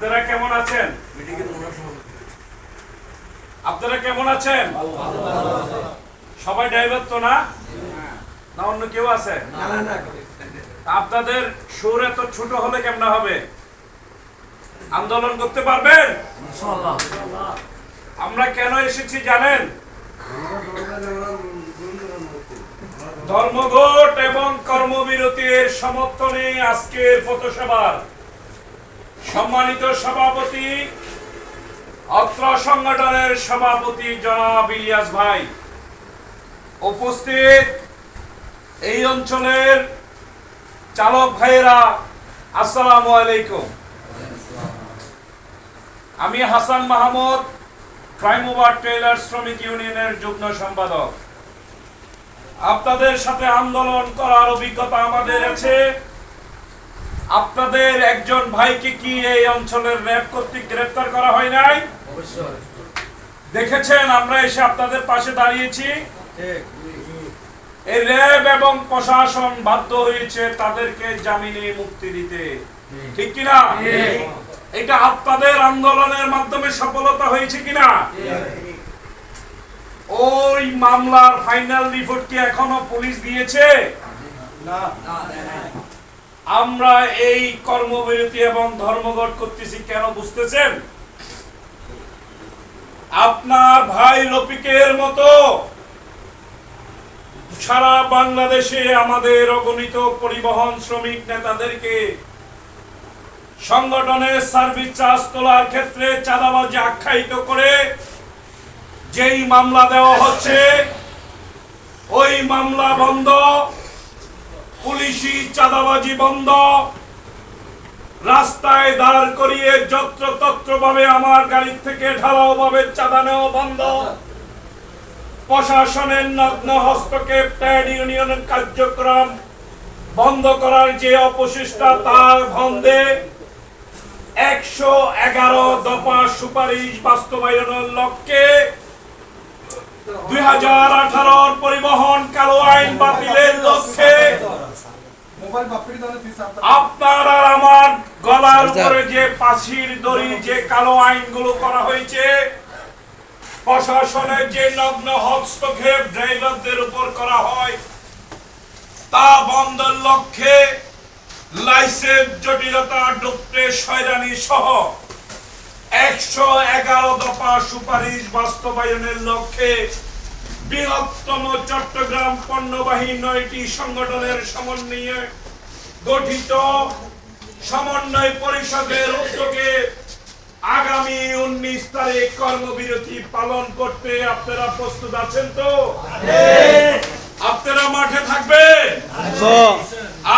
আপনারা কেমন আছেন? আপনারা কেমন আছেন? সবাই ড্রাইভার তো না? না অন্য কেউ আছে? আপনাদের সুর এত ছোট হলে কেমন হবে? আন্দোলন করতে পারবেন? আমরা কেন এসেছি জানেন? ধর্মঘট এবং কর্মবিরতির সমর্থনে আজকের পথসভার সম্মানিত সভাপতি, অত্র সংগঠনের সভাপতি জনাব ইলিয়াস ভাই, উপস্থিত এই অঞ্চলের চালক ভাইয়েরা, আসসালামু আলাইকুম। আমি হাসান মাহমুদ ক্রাইমোবার ট্রেলার শ্রমিক ইউনিয়নের যুগ্ম সম্পাদক। আপনাদের সাথে আন্দোলন করার অভিজ্ঞতা আমাদের আছে। আপনাদের একজন ভাইকে কি এই অঞ্চলের র্যাব কর্তৃক গ্রেফতার করা হয় নাই? দেখেছেন আমরা এসে আপনাদের পাশে দাঁড়িয়েছি। এই র্যাব এবং প্রশাসন বাধ্য হয়েছে তাদেরকে জামিনে মুক্তি দিতে। ঠিক। কিনা? এটা আপনাদের আন্দোলনের মাধ্যমে সফলতা হয়েছে কিনা? ওই মামলার ফাইনাল রিপোর্ট কি এখনও পুলিশ দিয়েছে? আমরা এই কর্মবিরতি এবং ধর্মঘট করতেছি কেন বুঝতেছেন? আপনার ভাই রফিকের মতো সারা বাংলাদেশে আমাদের অগণিত পরিবহন শ্রমিক নেতাদেরকে সংগঠনের সার্ভিস চার্জ তোলার ক্ষেত্রে চাঁদাবাজি আখ্যায়িত করে যেই মামলা দেওয়া হচ্ছে, ওই মামলা বন্ধ পুলিশি চাঁদাবাজি বন্ধ। রাস্তায় দাঁড় করিয়ে যত্র তত্র ভাবে আমার গাড়ি থেকে ঢালাও ভাবে চাঁদা নেওয়া বন্ধ। প্রশাসনের নগ্ন হস্তক্ষেপ ট্রেড ইউনিয়নের কার্যক্রম বন্ধ করার যে অপশিষ্টা তার বন্ধে একশো এগারো দফা সুপারিশ বাস্তবায়নের লক্ষ্যে দুই হাজার আঠারোর পরিবহন কালো আইন লক্ষ্যে আপনার। আর আমার গলার উপরে যে পাশির দড়ি যে কালো আইনগুলো করা হয়েছে প্রশাসনের যে নগ্ন হস্তক্ষেপ ড্রাইভারদের উপর করা হয় তা বন্ধের লক্ষ্যে লাইসেন্স জটিলতা ডুবতে শয়রানি সহ একশো এগারো দফা সুপারিশ বাস্তবায়নের লক্ষ্যে বৃহত্তম চট্টগ্রাম পণ্যবাহী নয়টি সংগঠনের সমন্বয়ে গঠিত সমন্বয় পরিষদের উদ্যোগে আগামী উনিশ তারিখ কর্মবিরতি পালন করতে আপনারা প্রস্তুত আছেন তো? আপনারা মাঠে থাকবেন?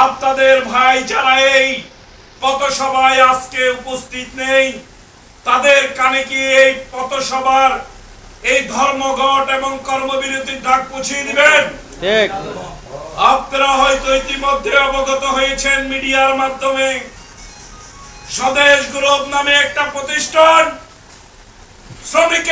আপনাদের ভাই যারা এই পথসভায় আজকে উপস্থিত নেই, তাদের কানে কি এই পথসভার এই ধর্মঘট এবং কর্মবিরতির ডাক পুছিয়ে দিবেন। ঠিক। আপনারা হয়তো ইতিমধ্যে অবগত হয়েছেন মিডিয়ার মাধ্যমে। স্বদেশ গ্রুপ নামে একটা প্রতিষ্ঠান। শ্রমিকের